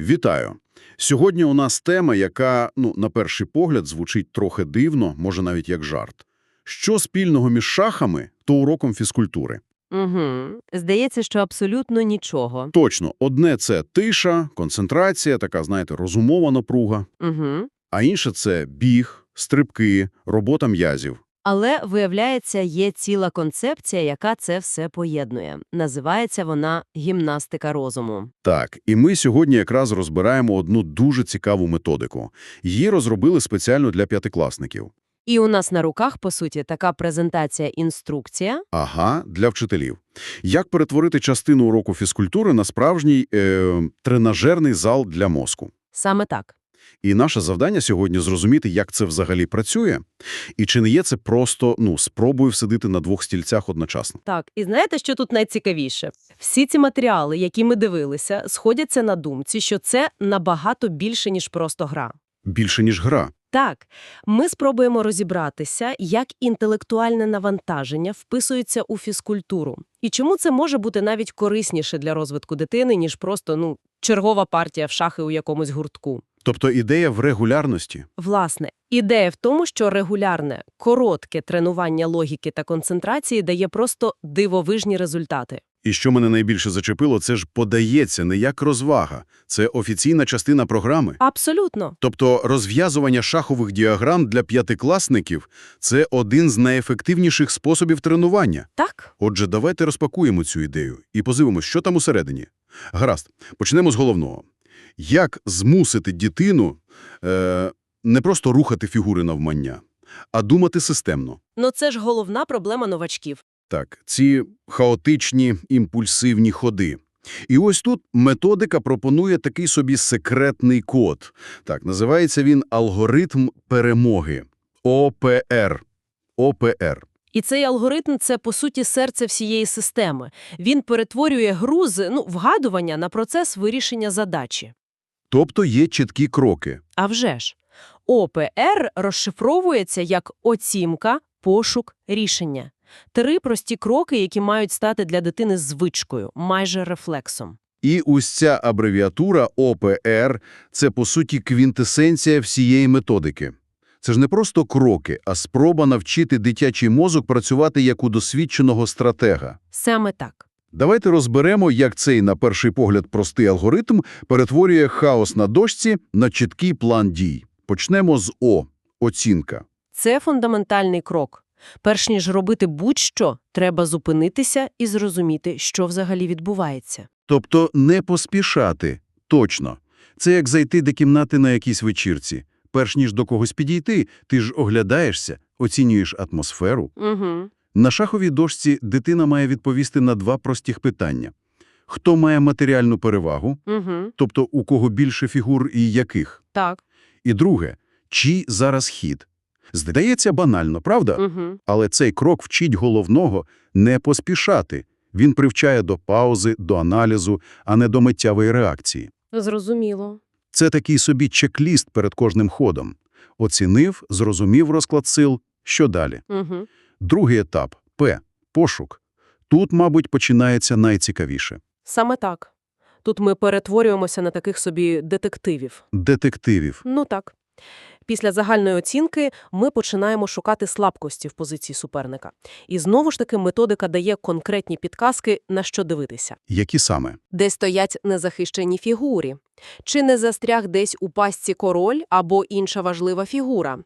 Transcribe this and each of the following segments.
Вітаю! Сьогодні у нас тема, яка, ну, на перший погляд, звучить трохи дивно, може навіть як жарт. Що спільного між шахами та уроком фізкультури? Угу. Здається, що абсолютно нічого. Точно, одне – це тиша, концентрація, така, знаєте, розумова напруга, Угу. а інше – це біг, стрибки, робота м'язів. Але, виявляється, є ціла концепція, яка це все поєднує. Називається вона гімнастика розуму. Так, і ми сьогодні якраз розбираємо одну дуже цікаву методику. Її розробили спеціально для п'ятикласників. І у нас на руках, по суті, така презентація-інструкція. Ага, для вчителів. Як перетворити частину уроку фізкультури на справжній е, тренажерний зал для мозку? Саме так. І наше завдання сьогодні зрозуміти, як це взагалі працює, і чи не є це просто ну, спробою всидити на двох стільцях одночасно. Так, і знаєте, що тут найцікавіше? Всі ці матеріали, які ми дивилися, сходяться на думці, що це набагато більше, ніж просто гра. Більше, ніж гра. Так, ми спробуємо розібратися, як інтелектуальне навантаження вписується у фізкультуру. І чому це може бути навіть корисніше для розвитку дитини, ніж просто, ну, чергова партія в шахи у якомусь гуртку. Тобто ідея в регулярності. Власне, ідея в тому, що регулярне, коротке тренування логіки та концентрації дає просто дивовижні результати. І що мене найбільше зачепило, це ж подається не як розвага. Це офіційна частина програми. Абсолютно. Тобто розв'язування шахових діаграм для п'ятикласників – це один з найефективніших способів тренування. Так. Отже, давайте розпакуємо цю ідею і позивимо, що там усередині. Гаразд, почнемо з головного. Як змусити дитину е, не просто рухати фігури навмання, а думати системно? Ну це ж головна проблема новачків. Так, ці хаотичні імпульсивні ходи. І ось тут методика пропонує такий собі секретний код. Так, називається він алгоритм перемоги. ОПР. ОПР. І цей алгоритм – це, по суті, серце всієї системи. Він перетворює гру з ну, вгадування на процес вирішення задачі. Тобто є чіткі кроки. А вже ж. ОПР розшифровується як оцінка, пошук, рішення. Три прості кроки, які мають стати для дитини звичкою, майже рефлексом. І ось ця абревіатура ОПР – це, по суті, квінтесенція всієї методики. Це ж не просто кроки, а спроба навчити дитячий мозок працювати як у досвідченого стратега. Саме так. Давайте розберемо, як цей, на перший погляд, простий алгоритм перетворює хаос на дошці на чіткий план дій. Почнемо з О – оцінка. Це фундаментальний крок. Перш ніж робити будь-що, треба зупинитися і зрозуміти, що взагалі відбувається. Тобто не поспішати. Точно. Це як зайти до кімнати на якійсь вечірці. Перш ніж до когось підійти, ти ж оглядаєшся, оцінюєш атмосферу. Угу. На шаховій дошці дитина має відповісти на два простих питання. Хто має матеріальну перевагу, Угу. тобто у кого більше фігур і яких? Так. І друге, чий зараз хід? Здається банально, правда? Угу. Але цей крок вчить головного не поспішати. Він привчає до паузи, до аналізу, а не до миттєвої реакції. Зрозуміло. Це такий собі чек-ліст перед кожним ходом. Оцінив, зрозумів розклад сил, що далі? Угу. Другий етап – П – пошук. Тут, мабуть, починається найцікавіше. Саме так. Тут ми перетворюємося на таких собі детективів. Детективів. Ну так. Після загальної оцінки ми починаємо шукати слабкості в позиції суперника. І знову ж таки методика дає конкретні підказки, на що дивитися. Які саме? Де стоять незахищені фігурі? Чи не застряг десь у пастці король або інша важлива фігура?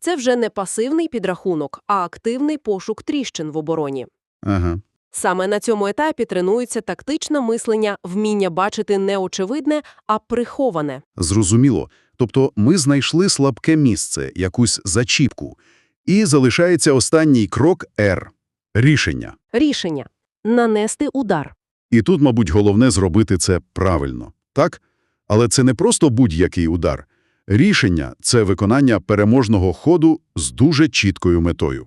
Це вже не пасивний підрахунок, а активний пошук тріщин в обороні. Ага. Саме на цьому етапі тренується тактичне мислення, вміння бачити не очевидне, а приховане. Зрозуміло. Тобто ми знайшли слабке місце, якусь зачіпку. І залишається останній крок – Р – рішення. Рішення – нанести удар. І тут, мабуть, головне зробити це правильно. Так? Але це не просто будь-який удар. Рішення – це виконання переможного ходу з дуже чіткою метою.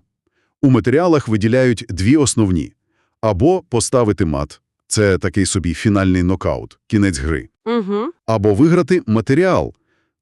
У матеріалах виділяють дві основні. Або поставити мат – це такий собі фінальний нокаут, кінець гри. Угу. Або виграти матеріал,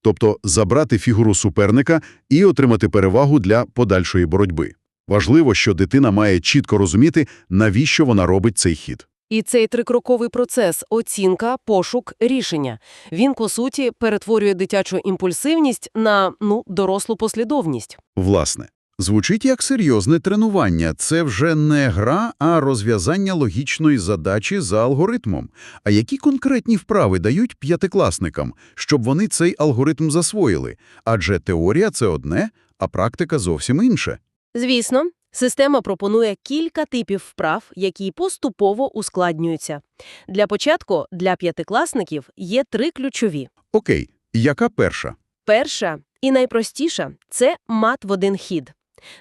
тобто забрати фігуру суперника і отримати перевагу для подальшої боротьби. Важливо, що дитина має чітко розуміти, навіщо вона робить цей хід. І цей трикроковий процес – оцінка, пошук, рішення. Він, по суті, перетворює дитячу імпульсивність на, ну, дорослу послідовність. Власне, звучить як серйозне тренування. Це вже не гра, а розв'язання логічної задачі за алгоритмом. А які конкретні вправи дають п'ятикласникам, щоб вони цей алгоритм засвоїли? Адже теорія – це одне, а практика зовсім інше. Звісно, система пропонує кілька типів вправ, які поступово ускладнюються. Для початку, для п'ятикласників є три ключові. Окей, яка перша? Перша і найпростіша – це мат в один хід.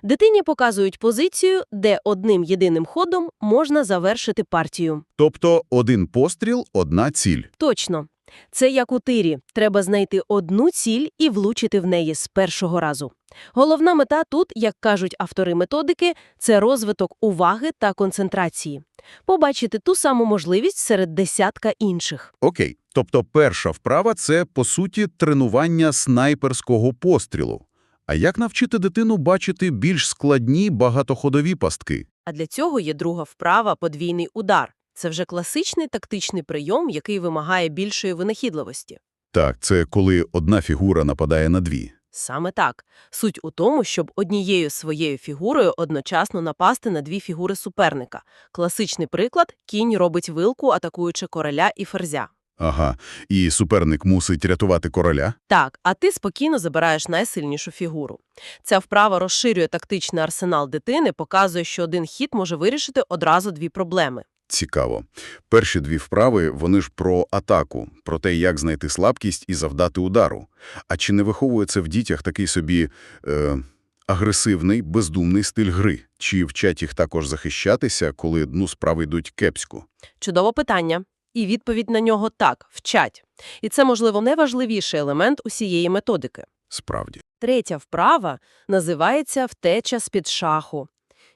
Дитині показують позицію, де одним єдиним ходом можна завершити партію. Тобто один постріл – одна ціль. Точно. Це як у тирі. Треба знайти одну ціль і влучити в неї з першого разу. Головна мета тут, як кажуть автори методики, це розвиток уваги та концентрації. Побачити ту саму можливість серед десятка інших. Окей, тобто перша вправа – це, по суті, тренування снайперського пострілу. А як навчити дитину бачити більш складні багатоходові пастки? А для цього є друга вправа – подвійний удар. Це вже класичний тактичний прийом, який вимагає більшої винахідливості. Так, це коли одна фігура нападає на дві. Саме так. Суть у тому, щоб однією своєю фігурою одночасно напасти на дві фігури суперника. Класичний приклад – кінь робить вилку, атакуючи короля і ферзя. Ага, і суперник мусить рятувати короля? Так, а ти спокійно забираєш найсильнішу фігуру. Ця вправа розширює тактичний арсенал дитини, показує, що один хід може вирішити одразу дві проблеми. Цікаво. Перші дві вправи, вони ж про атаку, про те, як знайти слабкість і завдати удару. А чи не виховує це в дітях такий собі е, агресивний, бездумний стиль гри? Чи вчать їх також захищатися, коли ну, справи йдуть кепсько? Чудове питання. І відповідь на нього – так, вчать. І це, можливо, найважливіший елемент усієї методики. Справді. Третя вправа називається «втеча з-під шаху».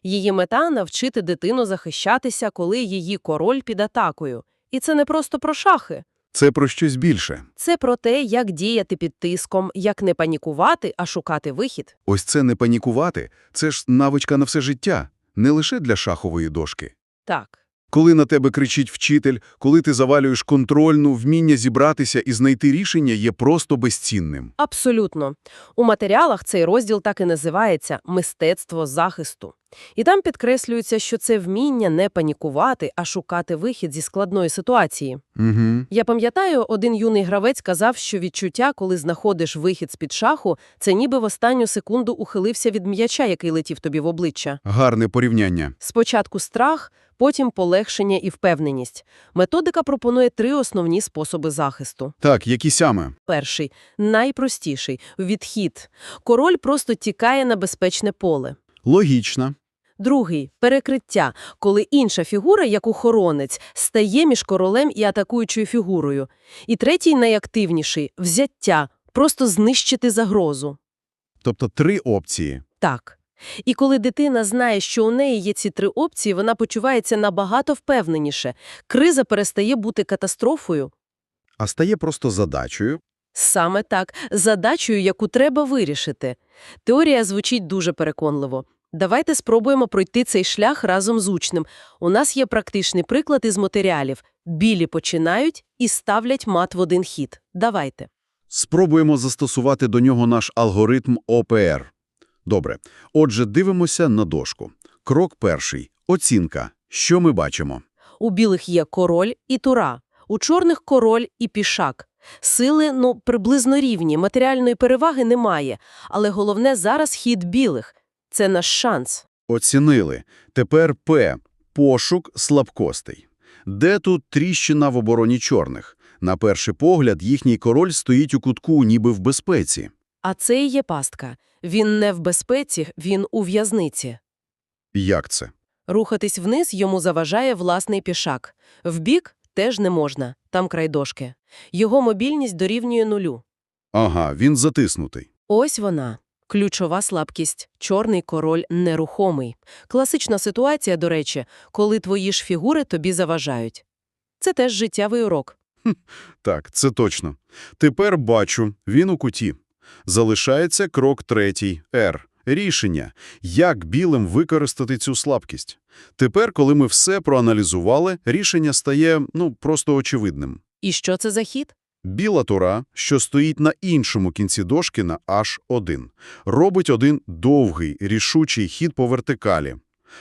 Її мета – навчити дитину захищатися, коли її король під атакою. І це не просто про шахи. Це про щось більше. Це про те, як діяти під тиском, як не панікувати, а шукати вихід. Ось це не панікувати. Це ж навичка на все життя. Не лише для шахової дошки. Так. Коли на тебе кричить вчитель, коли ти завалюєш контрольну, вміння зібратися і знайти рішення є просто безцінним. Абсолютно. У матеріалах цей розділ так і називається «Мистецтво захисту». І там підкреслюється, що це вміння не панікувати, а шукати вихід зі складної ситуації. Угу. Я пам'ятаю, один юний гравець казав, що відчуття, коли знаходиш вихід з-під шаху, це ніби в останню секунду ухилився від м'яча, який летів тобі в обличчя. Гарне порівняння. Спочатку страх, потім полегшення і впевненість. Методика пропонує три основні способи захисту. Так, які саме? Перший – найпростіший – відхід. Король просто тікає на безпечне поле. Логічно. Другий – перекриття, коли інша фігура, як охоронець, стає між королем і атакуючою фігурою. І третій, найактивніший – взяття, просто знищити загрозу. Тобто три опції. Так. І коли дитина знає, що у неї є ці три опції, вона почувається набагато впевненіше. Криза перестає бути катастрофою. А стає просто задачею. Саме так, задачею, яку треба вирішити. Теорія звучить дуже переконливо. Давайте спробуємо пройти цей шлях разом з учнем. У нас є практичний приклад із матеріалів. Білі починають і ставлять мат в один хід. Давайте. Спробуємо застосувати до нього наш алгоритм ОПР. Добре. Отже, дивимося на дошку. Крок перший. Оцінка. Що ми бачимо? У білих є король і тура, у чорних король і пішак. Сили, ну, приблизно рівні, матеріальної переваги немає, але головне зараз хід білих. Це наш шанс. Оцінили. Тепер П. Пошук слабкостей. Де тут тріщина в обороні чорних? На перший погляд, їхній король стоїть у кутку, ніби в безпеці. А це і є пастка. Він не в безпеці, він у в'язниці. Як це? Рухатись вниз йому заважає власний пішак. Вбік теж не можна, там край дошки. Його мобільність дорівнює нулю. Ага, він затиснутий. Ось вона. Ключова слабкість. Чорний король нерухомий. Класична ситуація, до речі, коли твої ж фігури тобі заважають. Це теж життєвий урок. Так, це точно. Тепер бачу, він у куті. Залишається крок третій – Р. Рішення, як білим використати цю слабкість. Тепер, коли ми все проаналізували, рішення стає, ну, просто очевидним. І що це за хід? Біла тура, що стоїть на іншому кінці дошки на H1, робить один довгий, рішучий хід по вертикалі,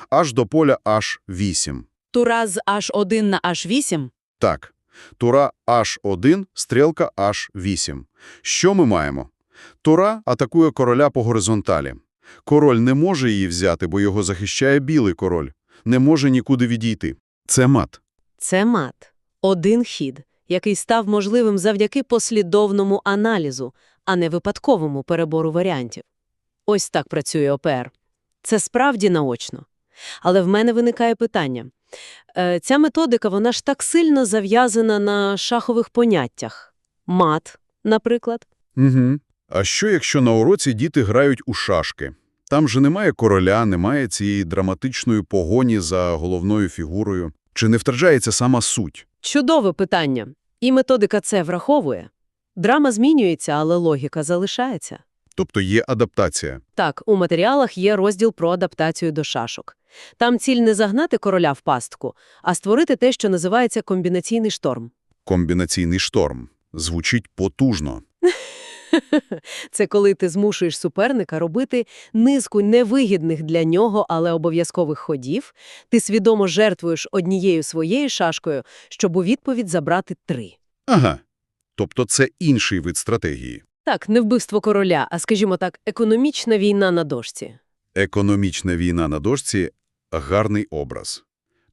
аж до поля H8. Тура з H1 на H8? Так, тура H1, стрілка H8. Що ми маємо? Тура атакує короля по горизонталі. Король не може її взяти, бо його захищає білий король. Не може нікуди відійти. Це мат. Це мат. Один хід, який став можливим завдяки послідовному аналізу, а не випадковому перебору варіантів. Ось так працює ОПР. Це справді наочно. Але в мене виникає питання. Е, ця методика, вона ж так сильно зав'язана на шахових поняттях. Мат, наприклад. Угу. А що, якщо на уроці діти грають у шашки? Там же немає короля, немає цієї драматичної погоні за головною фігурою. Чи не втрачається сама суть? Чудове питання. І методика це враховує. Драма змінюється, але логіка залишається. Тобто є адаптація. Так, у матеріалах є розділ про адаптацію до шашок. Там ціль не загнати короля в пастку, а створити те, що називається комбінаційний шторм. Комбінаційний шторм. Звучить потужно. Це коли ти змушуєш суперника робити низку невигідних для нього, але обов'язкових ходів, ти свідомо жертвуєш однією своєю шашкою, щоб у відповідь забрати три. Ага. Тобто це інший вид стратегії. Так, не вбивство короля, а, скажімо так, економічна війна на дошці. Економічна війна на дошці – гарний образ.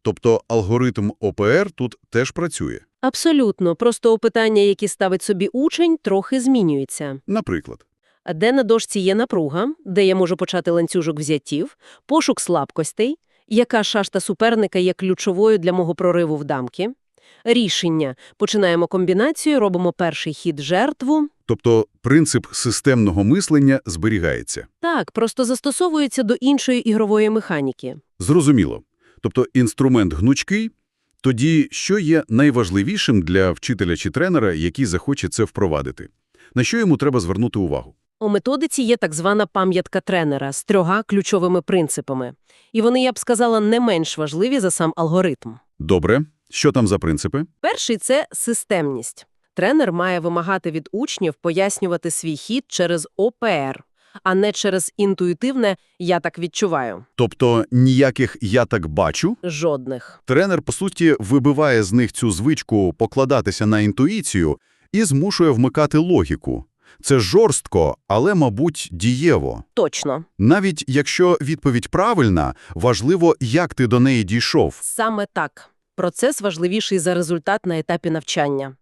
Тобто алгоритм ОПР тут теж працює. Абсолютно, просто питання, які ставить собі учень, трохи змінюються. Наприклад, Де на дошці є напруга, де я можу почати ланцюжок взяттів, пошук слабкостей, яка шашта суперника є ключовою для мого прориву в дамки, рішення. Починаємо комбінацію, робимо перший хід жертву. тобто принцип системного мислення зберігається. Так, просто застосовується до іншої ігрової механіки. Зрозуміло. Тобто інструмент гнучкий. Тоді що є найважливішим для вчителя чи тренера, який захоче це впровадити? На що йому треба звернути увагу? У методиці є так звана пам'ятка тренера з трьома ключовими принципами. І вони, я б сказала, не менш важливі за сам алгоритм. Добре. Що там за принципи? Перший – це системність. Тренер має вимагати від учнів пояснювати свій хід через ОПР, а не через інтуїтивне «я так відчуваю». Тобто ніяких «я так бачу». Жодних. Тренер, по суті, вибиває з них цю звичку покладатися на інтуїцію і змушує вмикати логіку. Це жорстко, але, мабуть, дієво. Точно. Навіть якщо відповідь правильна, важливо, як ти до неї дійшов. Саме так. Процес важливіший за результат на етапі навчання.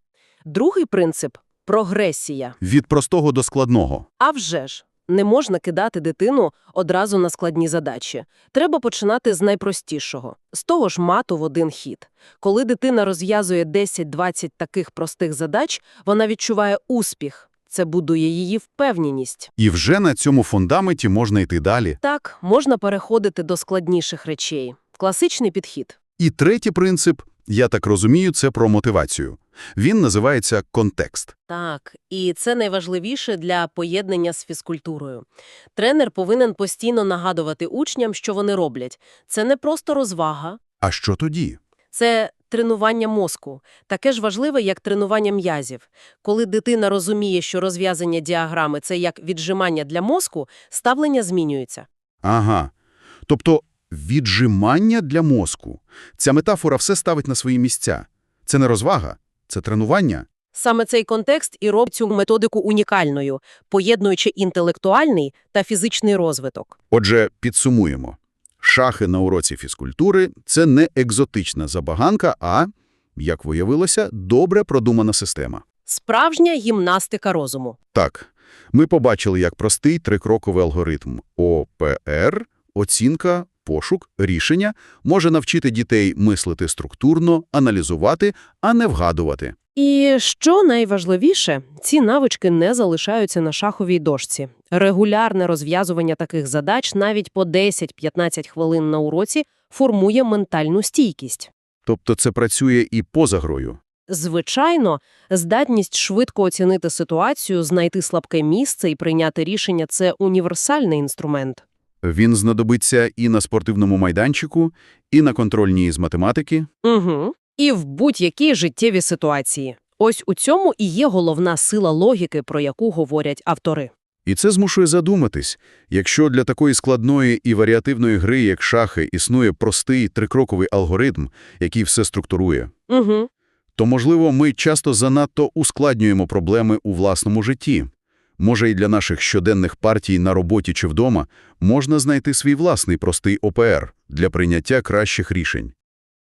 Другий принцип – прогресія. Від простого до складного. А вже ж, не можна кидати дитину одразу на складні задачі. Треба починати з найпростішого. З того ж мату в один хід. Коли дитина розв'язує 10-20 таких простих задач, вона відчуває успіх. Це будує її впевненість. І вже на цьому фундаменті можна йти далі. Так, можна переходити до складніших речей. Класичний підхід. І третій принцип, я так розумію, це про мотивацію. Він називається контекст. Так, і це найважливіше для поєднання з фізкультурою. Тренер повинен постійно нагадувати учням, що вони роблять. Це не просто розвага, А що тоді? Це тренування мозку. Таке ж важливе, як тренування м'язів. Коли дитина розуміє, що розв'язання діаграми – це як віджимання для мозку, ставлення змінюється. Ага. Тобто віджимання для мозку. Ця метафора все ставить на свої місця. Це не розвага, це тренування. Саме цей контекст і робить цю методику унікальною, поєднуючи інтелектуальний та фізичний розвиток. Отже, підсумуємо. Шахи на уроці фізкультури – це не екзотична забаганка, а, як виявилося, добре продумана система. Справжня гімнастика розуму. Так, ми побачили, як простий трикроковий алгоритм ОПР, оцінка, пошук, рішення може навчити дітей мислити структурно, аналізувати, а не вгадувати. І що найважливіше, ці навички не залишаються на шаховій дошці. Регулярне розв'язування таких задач навіть по 10-15 хвилин на уроці формує ментальну стійкість. Тобто це працює і поза грою. Звичайно, здатність швидко оцінити ситуацію, знайти слабке місце і прийняти рішення – це універсальний інструмент. Він знадобиться і на спортивному майданчику, і на контрольній з математики. Угу. І в будь-якій життєвій ситуації. Ось у цьому і є головна сила логіки, про яку говорять автори. І це змушує задуматись, якщо для такої складної і варіативної гри, як шахи, існує простий трикроковий алгоритм, який все структурує, Угу. то, можливо, ми часто занадто ускладнюємо проблеми у власному житті. Може, і для наших щоденних партій на роботі чи вдома можна знайти свій власний простий ОПР для прийняття кращих рішень.